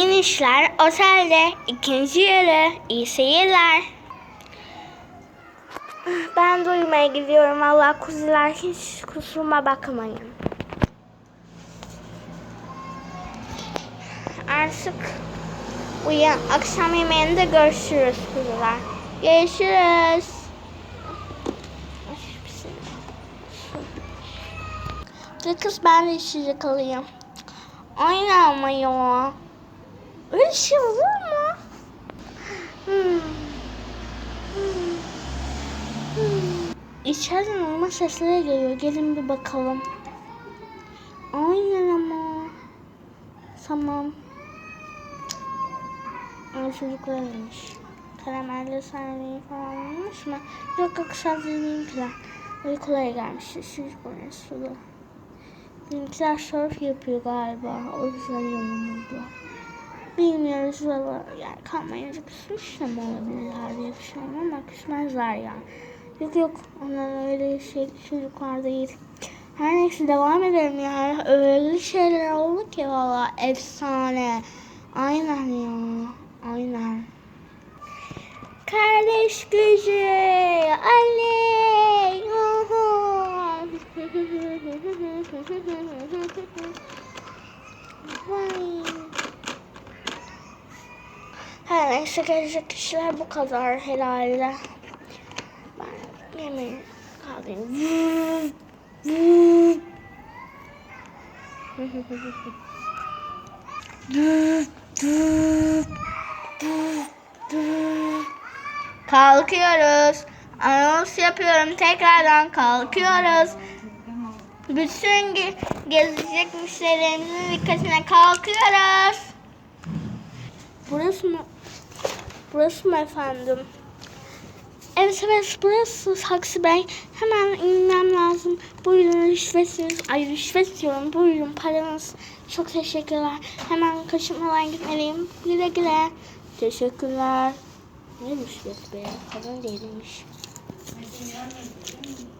İnişler otelde ikinci yarı iyi seyirler. Ben de uyumaya gidiyorum. Allah kuzular hiç kusuruma bakmayın. Artık uyan. Akşam yemeğinde görüşürüz kuzular. Görüşürüz. Kız ben de içecek alayım. Aynen ama. Öyle olur mu? Hmm. İçeriden olma sesleri geliyor. Gelin bir bakalım. Aynen ama. Tamam. Ay çocuklar ölmüş. Karamelli saniye falan olmuş mu? Yok yok sadece benimkiler. Uykulara gelmiş. Çocuk oynuyor suda. Benimkiler surf yapıyor galiba. O yüzden yanımda. Bilmiyoruz valla. Yani kalmayınca küsmüş de mi olabilirler diye düşünüyorum ama küsmezler yani. Yok yok onlar öyle şey çocuklar değil. Her neyse devam edelim ya. Öyle şeyler oldu ki valla efsane. Aynen ya. Aynen. Kardeş gücü. Aley. Her neyse gelecek kişiler bu kadar herhalde. Ben yemeği kaldırayım. Kalkıyoruz. Anons yapıyorum. Tekrardan kalkıyoruz. Bütün ge- gezecek müşterilerimizin dikkatine kalkıyoruz. Burası mı? Burası mı efendim? Evet evet burası Saksi Bey. Hemen inmem lazım. Buyurun rüşvetiniz. Ay rüşvet diyorum. Buyurun paranız. Çok teşekkürler. Hemen kaçırmadan gitmeliyim. Güle güle. Teşekkürler. Ne rüşvet be? Kadın değilmiş.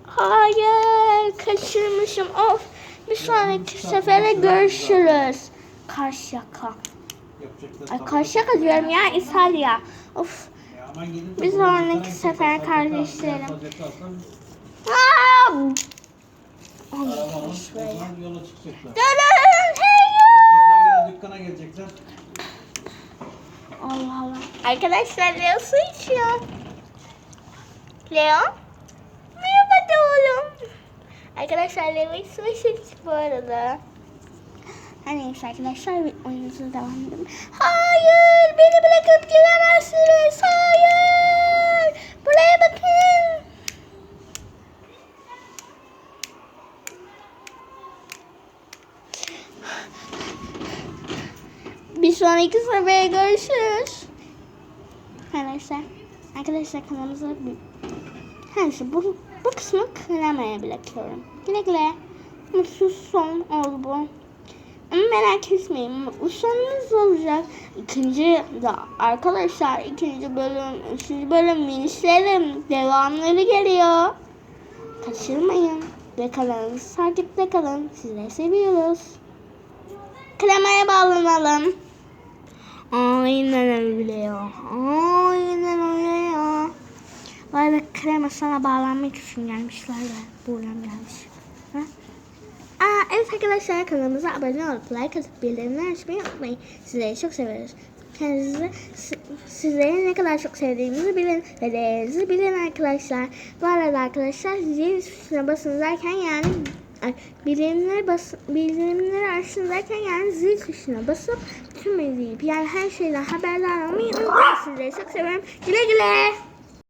Hayır kaçırmışım. Of. Bir sonraki sefere görüşürüz. Karşıyaka. Ay Karşıyaka diyorum ya İtalya. Of. Bir sonraki sefer kardeşlerim. Aa! Dükkana gelecekler. Allah Allah. Arkadaşlar Leo su içiyor. Leo. Merhaba oğlum. Arkadaşlar Leo su içti bu arada. Her neyse arkadaşlar bir oyununuza devam edelim. Hayır beni bırakıp gidemezsiniz. Hayır. Buraya bakın. Bir sonraki sefere görüşürüz. Her neyse. Arkadaşlar kanalımıza. Her neyse bu, bu kısmı kıramaya bırakıyorum. Güle güle. Mutsuz son oldu bu. Ama merak etmeyin. Bu sonunuz olacak. İkinci da arkadaşlar ikinci bölüm, üçüncü bölüm minişlerim devamları geliyor. Kaçırmayın. Ve kanalımızı takipte kalın. Sizleri seviyoruz. Kremaya bağlanalım. Aynen öyle ya. Aynen öyle ya. Vay be krema sana bağlanmak için gelmişler de. Buradan gelmiş. Ha? Evet arkadaşlar kanalımıza abone olup like atıp bildirimleri açmayı unutmayın. Sizleri çok seviyoruz. Kendinizi, si- sizleri ne kadar çok sevdiğimizi bilin ve değerinizi bilin arkadaşlar. Bu arada arkadaşlar zil tuşuna basın derken yani bildirimleri bas, bildirimleri açın derken yani zil tuşuna basıp tüm izleyip yani her şeyden haberdar olmayı unutmayın. Sizleri çok seviyorum. Güle güle.